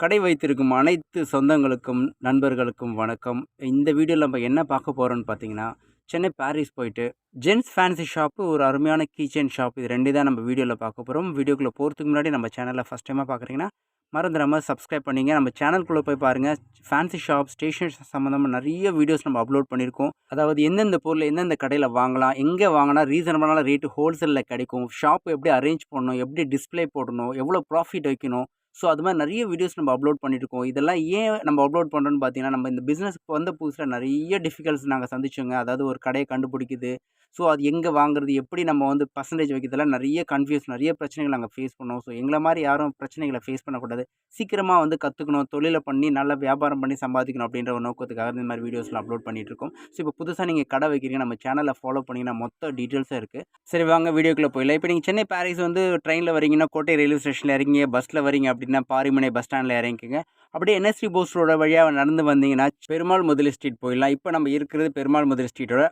கடை வைத்திருக்கும் அனைத்து சொந்தங்களுக்கும் நண்பர்களுக்கும் வணக்கம். இந்த வீடியோவில் நம்ம என்ன பார்க்க போகிறோம்னு பார்த்தீங்கன்னா சென்னை பாரிஸ் போயிட்டு ஜென்ஸ் ஃபேன்சி ஷாப்பு ஒரு அருமையான கீச்சன் ஷாப். இது ரெண்டு தான் நம்ம வீடியோவில் பார்க்க போகிறோம் வீடியோக்குள்ளே போகிறதுக்கு முன்னாடி நம்ம சேனலில் ஃபஸ்ட் டைமாக பார்க்குறீங்கன்னா மறந்துடாமல் சப்ஸ்கிரைப் பண்ணிங்க. நம்ம சேனல்குள்ளே போய் பாருங்கள் ஃபேன்சி ஷாப் ஸ்டேஷனரி சம்மந்தமாக நிறைய வீடியோஸ் நம்ம அப்லோட் பண்ணியிருக்கோம். அதாவது எந்தெந்த பொருள் எந்தெந்த கடையில் வாங்கலாம் எங்கே வாங்கினா ரீசனபிளான ரேட்டு ஹோல்சேலில் கிடைக்கும் ஷாப் எப்படி அரேஞ்ச் பண்ணணும் எப்படி டிஸ்ப்ளே போடணும் எவ்வளோ ப்ராஃபிட் வைக்கணும் ஸோ அது மாதிரி நிறைய வீடியோஸ் நம்ம அப்லோட் பண்ணியிருக்கோம் இதெல்லாம் ஏன் நம்ம அப்லோட் பண்ணுறோன்னு பார்த்தீங்கன்னா நம்ம இந்த பிஸ்னஸ்க்கு வந்த புதுசில் நிறைய டிஃபிகல்ட்ஸ் நாங்கள் சந்திச்சோங்க. அதாவது ஒரு கடையை கண்டுபிடிக்குது. ஸோ அது எங்கே வாங்குறது? எப்படி நம்ம வந்து பர்சன்டேஜ் வைக்கிறதுலாம் நிறைய கன்ஃபியூஸ் நிறைய பிரச்சனைகள் நாங்கள் ஃபேஸ் பண்ணோம். ஸோ எங்களை மாதிரி யாரும் பிரச்சனைகளை ஃபேஸ் பண்ணக்கூடாது. சீக்கிரமாக வந்து கற்றுக்கணும் தொழிலை பண்ணி நல்ல வியாபாரம் பண்ணி சம்பாதிக்கணும் அப்படின்ற ஒரு நோக்கத்துக்காக இந்த மாதிரி வீடியோஸ்லாம் அப்லோட் பண்ணிட்டு இருக்கோம். ஸோ இப்போ புதுசாக நீங்கள் கடை வைக்கிறீங்க நம்ம சேனலில் ஃபாலோ பண்ணிங்கன்னா மொத்த டீட்டெயில்ஸாக இருக்குது சரி வாங்க வீடியோக்குள்ளே போயிடலாம். இப்போ நீங்கள் சென்னை பாரிஸ் வந்து ட்ரெயினில் வரீங்கன்னா கோட்டை ரயில்வே ஸ்டேஷனில் இறங்கிங்க. பஸ்ஸில் வரீங்க அப்படின்னா பாரிமனை பஸ் ஸ்டாண்டில் இறங்கிக்கங்க. அப்படியே என்எஸ்டி போஸ் ரோட வழியாக நடந்து வந்தீங்கன்னா பெருமாள் முதலி ஸ்ட்ரீட் போயிடலாம். இப்போ நம்ம இருக்கிறது பெருமாள் முதலி ஸ்ட்ரீட்டோட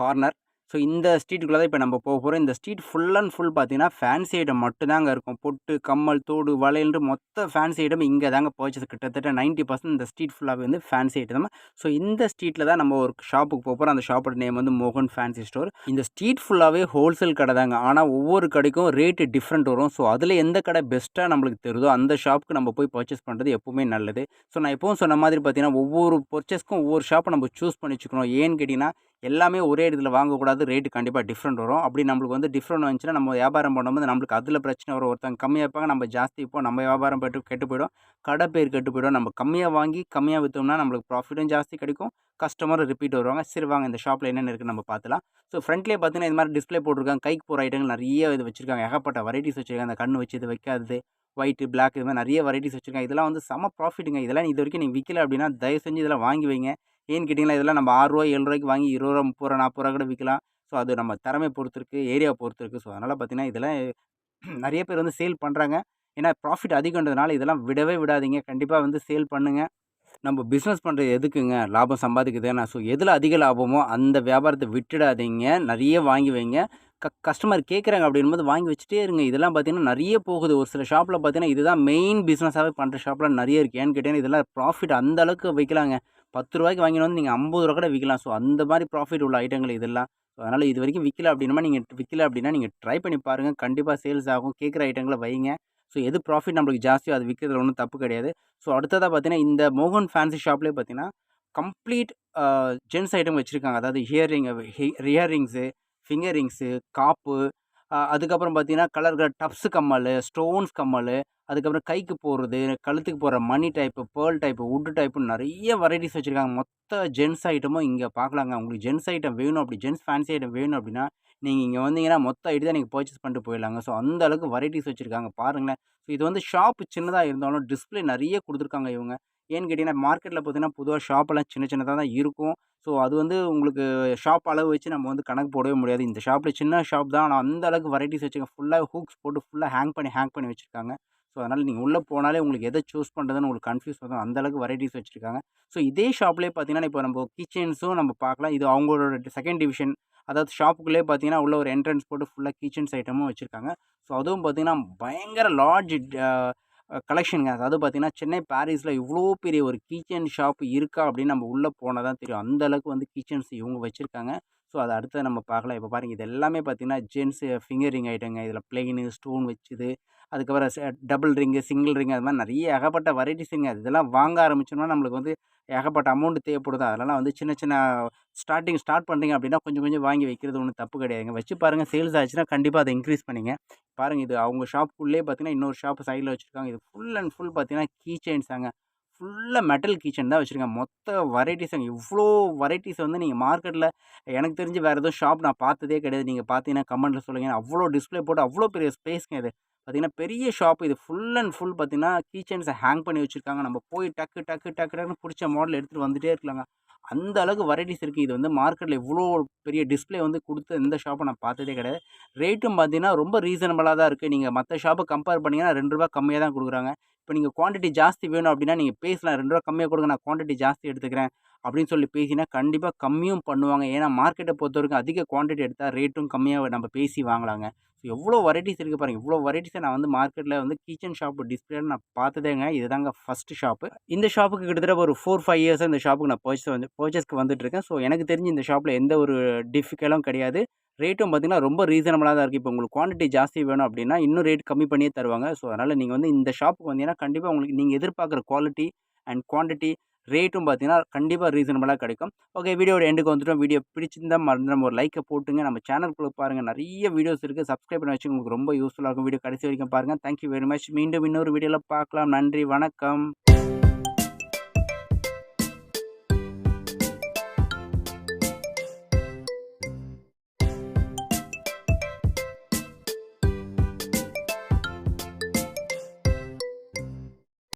கார்னர் ஸோ இந்த ஸ்ட்ரீட்டுக்குள்ளே தான் இப்போ நம்ம போக போகிறோம் இந்த ஸ்ட்ரீட் ஃபுல் அண்ட் ஃபுல் பார்த்தீங்கன்னா ஃபேன்சி ஐட்டம் மட்டும்தாங்க இருக்கும். பொட்டு கம்மல் தோடு வளையல்னு மொத்த ஃபேன்சி ஐட்டம் இங்கே தாங்க பர்ச்சேஸ் கிட்டத்தட்ட நைன்ட்டி பர்சன்ட் இந்த ஸ்ட்ரீட் ஃபுல்லாகவே வந்து ஃபேன்சி ஐட்டம் தான் ஸோ இந்த ஸ்ட்ரீட்டில் தான் நம்ம ஒரு ஷாப்புக்கு போக போகிறோம் அந்த ஷாப்போட நேம் வந்து மோகன் ஃபேன்சி ஸ்டோர் இந்த ஸ்ட்ரீட் ஃபுல்லாகவே ஹோல்சேல் கடை தாங்க ஆனால் ஒவ்வொரு கடைக்கும் ரேட்டு டிஃப்ரெண்ட் வரும். ஸோ அதில் எந்த கடை பெஸ்ட்டாக நம்மளுக்கு தெரியுதோ அந்த ஷாப்புக்கு நம்ம போய் பர்ச்சேஸ் பண்ணுறது எப்பவுமே நல்லது. ஸோ நான் எப்பவும் சொன்ன மாதிரி பார்த்தீங்கன்னா ஒவ்வொரு பர்ச்சேஸ்க்கும் ஒவ்வொரு ஷாப்பை நம்ம சூஸ் பண்ணி வச்சுக்கணும். ஏன்னு கேட்டிங்கன்னா எல்லாமே ஒரே இடத்துல வாங்கக்கூடாது. ரேட்டு கண்டிப்பாக டிஃப்ரெண்ட் வரும். அப்படி நம்மளுக்கு வந்து டிஃப்ரெண்ட் வந்துச்சுன்னா நம்ம வியாபாரம் பண்ணும்போது நம்மளுக்கு அதில் பிரச்சனை வரும். ஒருத்தங்க கம்மியாக இருப்பாங்க நம்ம ஜாஸ்தி இப்போ நம்ம வியாபாரம் போய்ட்டு கெட்டு போயிடும். கடை பேர் கெட்டு போயிடும். நம்ம கம்மியாக வாங்கி கம்மியாக விற்றோம்னா நம்மளுக்கு ப்ராஃபிட்டும் ஜாஸ்தி கிடைக்கும். கஸ்டமரும் ரிப்பீட் வருவாங்க. சரி வாங்க இந்த ஷாப்பில் என்னென்ன இருக்குன்னு நம்ம பார்த்துலாம். ஸோ ஃப்ரண்ட்லேயே பார்த்தீங்கன்னா இது மாதிரி டிஸ்ப்ளே போட்டிருக்காங்க. கைக்கு போகிற ஐட்டங்கள் நிறைய இது வச்சுருக்காங்க. ஏகப்பட்ட வெரைட்டிஸ் வச்சிருக்காங்க. அந்த கண்ணு வச்சு இது வைக்காதது ஒயிட்டு பிளாக் இது மாதிரி நிறைய வெரைட்டிஸ் வச்சுருக்காங்க. இதெல்லாம் வந்து செம ப்ராஃபிட்டுங்க இதெல்லாம் இது வரைக்கும் நீங்கள் விற்கல அப்படின்னா தயவு செஞ்சு இதெல்லாம் வாங்கி வைங்க. ஏன்னு கேட்டிங்கன்னா இதெல்லாம் நம்ம ஆறுரூவா ஏழு ரூபாய்க்கு வாங்கி இருபது ரூபா முப்பது ரூபா நாற்பது ரூபா கூட விற்கலாம் ஸோ அது நம்ம திறமை பொறுத்து இருக்குது ஏரியா பொறுத்து இருக்குது ஸோ அதனால் பார்த்தீங்கன்னா இதெல்லாம் நிறைய பேர் வந்து சேல் பண்ணுறாங்க. ஏன்னா ப்ராஃபிட் அதிகன்றதுனால இதெல்லாம் விடவே விடாதீங்க. கண்டிப்பாக வந்து சேல் பண்ணுங்கள் நம்ம பிஸ்னஸ் பண்ணுறது எதுக்குங்க? லாபம் சம்பாதிக்குதுன்னா ஸோ எதில் அதிக லாபமோ அந்த வியாபாரத்தை விட்டுடாதீங்க. நிறைய வாங்கி வைங்க. க கஸ்டமர் கேட்குறாங்க அப்படின்போது வாங்கி வச்சுட்டே இருங்க. இதெல்லாம் பார்த்தீங்கன்னா நிறைய போகுது. ஒரு சில ஷாப்பில் பார்த்தீங்கன்னா இதுதான் மெயின் பிஸ்னஸாகவே பண்ணுற ஷாப்லாம் நிறைய இருக்குது ஏன்னு கேட்டீங்கன்னா இதெல்லாம் ப்ராஃபிட் அந்த அளவுக்கு விற்கலாங்க பத்து ரூபாய்க்கு வாங்கினு வந்து நீங்கள் ஐம்பது ரூபா கூட விற்கலாம் ஸோ அந்த மாதிரி ப்ராஃபிட் உள்ள ஐட்டங்கள் இதெல்லாம். ஸோ அதனால் இது வரைக்கும் விற்கல அப்படின்னா நீங்கள் விற்கல அப்படின்னா நீங்கள் ட்ரை பண்ணி பாருங்கள் கண்டிப்பாக சேல்ஸ் ஆகும். கேட்குற ஐட்டங்களை வைங்க. ஸோ எது ப்ராஃபிட் நம்மளுக்கு ஜாஸ்தியோ அது விற்கிறதுல ஒன்றும் தப்பு கிடையாது. ஸோ அடுத்ததாக பார்த்தீங்கன்னா இந்த மோகன் ஃபேன்சி ஷாப்லேயே பார்த்தீங்கன்னா கம்ப்ளீட் ஜென்ஸ் ஐட்டம் வச்சுருக்காங்க. அதாவது ஹியரிங் இயரிங்ஸு ஃபிங்கர் ரிங்ஸு காப்பு அதுக்கப்புறம் பார்த்தீங்கன்னா கலர் கலர் டப்ஸு கம்மல் ஸ்டோன்ஸ் கம்மல் அதுக்கப்புறம் கைக்கு போடுறது கழுத்துக்கு போகிற மணி type pearl type wood type நிறைய வெரைட்டிஸ் வச்சுருக்காங்க. மொத்த ஜென்ஸ் ஐட்டமும் இங்கே பார்க்கலாங்க. உங்களுக்கு ஜென்ஸ் ஐட்டம் வேணும் அப்படி ஜென்ஸ் ஃபேன்சி ஐட்டம் வேணும் அப்படின்னா நீங்கள் இங்கே வந்தீங்கன்னா மொத்த ஐடி தான் நீங்கள் பர்ச்சேஸ் பண்ணிட்டு போயிடலாங்க. ஸோ அந்த அளவுக்கு வெரைட்டிஸ் வச்சுருக்காங்க. பாருங்களேன். ஸோ இது வந்து ஷாப்பு சின்னதாக இருந்தாலும் டிஸ்பிளே நிறைய கொடுத்துருக்காங்க இவங்க. ஏன்னு கேட்டிங்கன்னா மார்க்கெட்டில் பார்த்தீங்கன்னா பொதுவாக ஷாப்பெல்லாம் சின்ன சின்னதாக தான் இருக்கும். ஸோ அது வந்து உங்களுக்கு ஷாப் அளவு வச்சு நம்ம வந்து கணக்கு போடவே முடியாது. இந்த ஷாப்பில் சின்ன ஷாப் தான். ஆனால் அந்த அளவுக்கு வெரைட்டிஸ் வச்சுருக்காங்க ஃபுல்லாக ஹூக்ஸ் போட்டு ஃபுல்லாக ஹேங் பண்ணி ஹேங் பண்ணி வச்சுருக்காங்க. ஸோ அதனால் நீங்கள் உள்ளே போனாலே உங்களுக்கு எதை சூஸ் பண்ணுறதுன்னு உங்களுக்கு கன்ஃபியூஸ் ஆகும் அந்தளவுக்கு வெரைட்டிஸ் வச்சுருக்காங்க. ஸோ இதே ஷாப்லேயே பார்த்தீங்கன்னா இப்போ நம்ம கிச்சன்ஸும் நம்ம பார்க்கலாம். இது அவங்களோட செகண்ட் டிவிஷன் அதாவது ஷாப்புக்குள்ளே பார்த்தீங்கன்னா உள்ள ஒரு என்ட்ரன்ஸ் போட்டு ஃபுல்லாக கிச்சன்ஸ் ஐட்டமும் வச்சுருக்காங்க. ஸோ அதுவும் பார்த்தீங்கன்னா பயங்கர லார்ஜ் கலெக்ஷனுங்க. அதாவது பார்த்தீங்கன்னா சென்னை பாரிஸில் இவ்வளோ பெரிய ஒரு கிச்சன் ஷாப் இருக்கா அப்படின்னு நம்ம உள்ளே போனால் தான் தெரியும். அந்தளவுக்கு வந்து கிச்சன்ஸ் இவங்க வச்சுருக்காங்க. ஸோ அதை அடுத்து நம்ம பார்க்கலாம். இப்போ பாருங்கள் இது எல்லாமே பார்த்தீங்கன்னா ஜென்ஸு ஃபிங்கரிங் ஐட்டங்க. இதில் பிளெயின் ஸ்டோன் வச்சுது. அதுக்கப்புறம் டபுள் ரிங்கு சிங்கிள் ரிங்கு அது மாதிரி நிறைய ஏகப்பட்ட வெரைட்டிஸுங்க இதெல்லாம் வாங்க ஆரம்பிச்சோம்னா நம்மளுக்கு வந்து ஏகப்பட்ட அமௌண்ட் தேவைப்படுது. அதெல்லாம் வந்து சின்ன சின்ன ஸ்டார்டிங் ஸ்டார்ட் பண்ணுறீங்க அப்படின்னா கொஞ்சம் கொஞ்சம் வாங்கி வைக்கிறது ஒன்றும் தப்பு கிடையாதுங்க. வச்சு பாருங்கள் சேல்ஸ் ஆச்சுன்னா கண்டிப்பாக அதை இன்க்ரீஸ் பண்ணிங்க. பாருங்கள் இது அவங்க ஷாப்புக்குள்ளே பார்த்தீங்கன்னா இன்னொரு ஷாப் சைடில் வச்சுருக்காங்க. இது ஃபுல் அண்ட் ஃபுல் பார்த்தீங்கன்னா கீ செயின்ஸாங்க ஃபுல்லாக மெட்டல் கிச்சன் தான் வச்சுருக்கேன். மொத்த வெரைட்டிஸுங்க இவ்வளோ வெரைட்டிஸ் வந்து நீங்கள் மார்க்கெட்டில் எனக்கு தெரிஞ்சு வேறு எதுவும் ஷாப் நான் பார்த்ததே கிடையாது. நீங்கள் பார்த்தீங்கன்னா கமெண்ட்டில் சொல்லுங்கள் அவ்வளோ டிஸ்பிளே போட்டு அவ்வளோ பெரிய ஸ்பேஸ்ங்க இது. பார்த்திங்கன்னா பெரிய ஷாப் இது. ஃபுல் அண்ட் ஃபுல் பார்த்தீங்கன்னா கீச்சன்ஸை ஹேங் பண்ணி வச்சுருக்காங்க. நம்ம போய் டக்கு டக்கு டக்கு டக்குன்னு பிடிச்ச மாடல் எடுத்துகிட்டு வந்துகிட்டே இருக்கலாங்க. அந்த அளவுக்கு வெரைட்டிஸ் இருக்குது இது வந்து மார்க்கெட்டில் இவ்வளோ பெரிய டிஸ்பிளே வந்து கொடுத்து இந்த ஷாப்பை நான் பார்த்ததே கிடையாது. ரேட்டும் பார்த்தீங்கன்னா ரொம்ப ரீசனபிளாக தான் இருக்குது நீங்கள் மற்ற ஷாப்பை கம்பேர் பண்ணிங்கன்னா ரெண்டு ரூபா கம்மியாக தான் கொடுக்குறாங்க. இப்போ நீங்கள் குவான்டிட்டி ஜாஸ்தி வேணும் அப்படின்னா நீங்கள் பேசலாம். ரெண்டு ரூபா கம்மியாக கொடுங்க. நான் குவான்டிட்டி ஜாஸ்தி எடுத்துக்கிறேன். அப்படின்னு சொல்லி பேசினா கண்டிப்பாக கம்மியும் பண்ணுவாங்க. ஏன்னா மார்க்கெட்டை பொறுத்த வரைக்கும் அதிக குவான்டிட்டி எடுத்தால் ரேட்டும் கம்மியாக நம்ம பேசி வாங்கலாங்க. ஸோ எவ்வளோ வெரைட்டிஸ் இருக்குது பாருங்கள் இவ்வளோ வெரைட்டிஸை நான் வந்து மார்க்கெட்டில் வந்து கிச்சன் ஷாப்பு டிஸ்பிளே நான் பார்த்ததேங்க. இதுதாங்க ஃபஸ்ட்டு ஷாப்பு இந்த ஷாப்புக்கு கிட்டத்தட்ட ஒரு ஃபோர் ஃபைவ் இயர்ஸாக இந்த ஷாப்புக்கு நான் பர்ச்சேஸ் வந்து பர்ச்சேஸ்க்கு வந்துட்டுருக்கேன். ஸோ எனக்கு தெரிஞ்சு இந்த ஷாப்பில் எந்த ஒரு டிஃபிகலும் கிடையாது. ரேட்டும் பார்த்திங்கன்னா ரொம்ப ரீசனபிளாக தான் இருக்குது இப்போ உங்களுக்கு குவான்டிட்டி ஜாஸ்தி வேணும் அப்படின்னா இன்னும் ரேட் கம்மி பண்ணியே தருவாங்க. ஸோ அதனால் நீங்கள் வந்து இந்த ஷாப்புக்கு வந்தீங்கன்னா கண்டிப்பாக உங்களுக்கு நீங்கள் எதிர்பார்க்குற குவாலிட்டி அண்ட் குவான்டிட்டி ரேட்டும் பார்த்தீங்கன்னா கண்டிப்பாக ரீசனபிளாக கிடைக்கும். ஓகே வீடியோட எண்டுக்கு வந்துட்டோம். வீடியோ பிடிச்சிருந்தா மறந்துடும் நம்ம ஒரு லைக்கை போட்டுங்க. நம்ம சேனலுக்குள்ள பாருங்கள் நிறைய வீடியோஸ் இருக்குது சப்ஸ்கிரைப் பண்ணி வச்சு உங்களுக்கு ரொம்ப யூஸ்ஃபுல்லாக இருக்கும். வீடியோ கடைசி வரைக்கும் பாருங்கள் தேங்க்யூ வெரி மச் மீண்டும் இன்னொரு வீடியோவில் பார்க்கலாம். நன்றி. வணக்கம்.